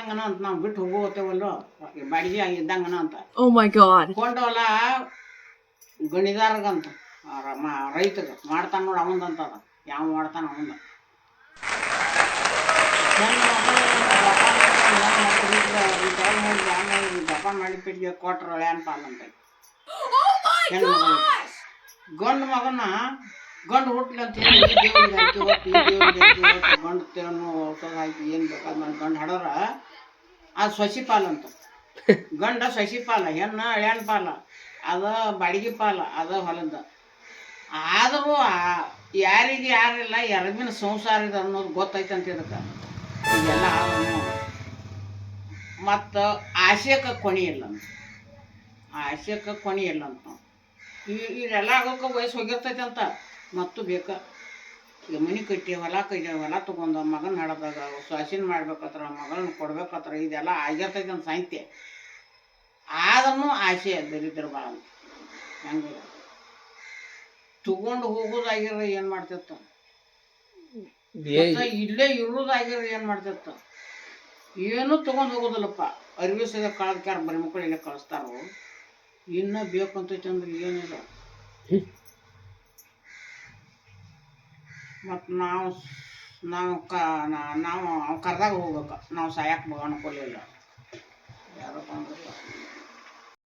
ಇದ್ದಂಗನ ಅಂತ ನಾವು ಬಿಟ್ಟು ಹೋಗೋತೇವಲ್ಲೋ? ಬಾಡಿಗೆ ಇದ್ದಂಗನ ಅಂತ. ಓ ಮೈ ಗಾಡ್ ಕೊಂಡು ಹೊಲ ಗಣಿದಾರಗಂತ ರೈತಗ ಮಾಡ್ತಾನ ನೋಡಿ ಅವಂದಂತ ಅದ. ಯಾವ ಮಾಡ್ತಾನ ಅವಂದ. ಜಪಾನ್ ಮಾಡಿ ಪಿಟ್ಟಿಗೆ ಕೊಟ್ರ ಏನ್ ಪಾಲ್ ಅಂತ. ಮಗಳು. ಗಂಡು ಮಗನ ಗಂಡು ಹುಟ್ಟಲಿ ಅಂತ ಹೇಳಿ ದೇವ್ರಿಗೆ ಹಾಕಿ ಹೊತ್ತು, ದೇವ್ರಿಗೆ ಹಾಕಿ ಹೊತ್ತು, ಗಂಡು ತಿನ್ನು ಔಷಧ ಹಾಕಿ ಏನು ಬೇಕಾದ ಗಂಡು ಹಡದ್ರ ಅದು ಸಸಿ ಅಂತ. ಗಂಡ ಸಸಿ ಪಾಲ, ಹೆಣ್ಣು ಹೆಣ್ಣು ಪಾಲ, ಅದ ಬಾಡಿಗೆ ಪಾಲ, ಅದ ಹೊಲದ. ಆದರೂ ಯಾರಿಗೆ ಯಾರಿಲ್ಲ ಎರಡಿನ ಸಂಸಾರ ಇದೆ ಅನ್ನೋದು ಗೊತ್ತೈತೆ ಅಂತ ಇದಕ್ಕೆ. ಇದೆಲ್ಲ ಮತ್ತು ಆಶಯಕ್ಕೆ ಕೊನೆ ಇಲ್ಲ ಅಂತ. ಆಶಯಕ್ಕೆ ಕೊನೆ ಇಲ್ಲ ಅಂತ. ಇದೆಲ್ಲ ಆಗೋಕೆ ವಯಸ್ಸು ಹೋಗಿರ್ತೈತೆ ಅಂತ ಮತ್ತು ಬೇಕ. ಈಗ ಮನೆ ಕಟ್ಟಿ ಹೊಲ ಕಟ್ಟಿ ಹೊಲ ತೊಗೊಂಡ ಮಗನ ಹಡದಾಗ ಸೊಸಿನ ಮಾಡ್ಬೇಕತ್ರ ಮಗಳನ್ನ ಕೊಡ್ಬೇಕತ್ರ ಇದೆಲ್ಲ ಆಗಿರ್ತೈತೆ ಅಂತ ಸಾಹಿತ್ಯ. ಆದ್ರೂ ಆಸೆ ದರಿದ್ರ ಭಾಳ ಹೆಂಗೆ. ತಗೊಂಡು ಹೋಗೋದಾಗಿರ ಏನು ಮಾಡ್ತಿತ್ತು? ಇಲ್ಲೇ ಇರೋದಾಗಿರ ಏನು ಮಾಡ್ತಿತ್ತು? ಏನು ತಗೊಂಡು ಹೋಗೋದಿಲ್ಲಪ್ಪ. ಅರಿವಿ ಸದ ಕಳೆದ್ಕ್ಯಾರ ಬರೀ ಮಕ್ಕಳು ಇಲ್ಲೇ ಕಳಿಸ್ತಾರೋ? ಇನ್ನೂ ಬೇಕಂತೈತೆ ಅಂದ್ರೆ ಏನಿಲ್ಲ. ಮತ್ತು ನಾವು ನಾವು ಕ ನಾವು ಅವ್ನು ಕರ್ದಾಗ ಹೋಗ್ಬೇಕು. ನಾವು ಸಾಯಕ್ಕೆ ಅನುಕೂಲ ಅಂದ್ರೆ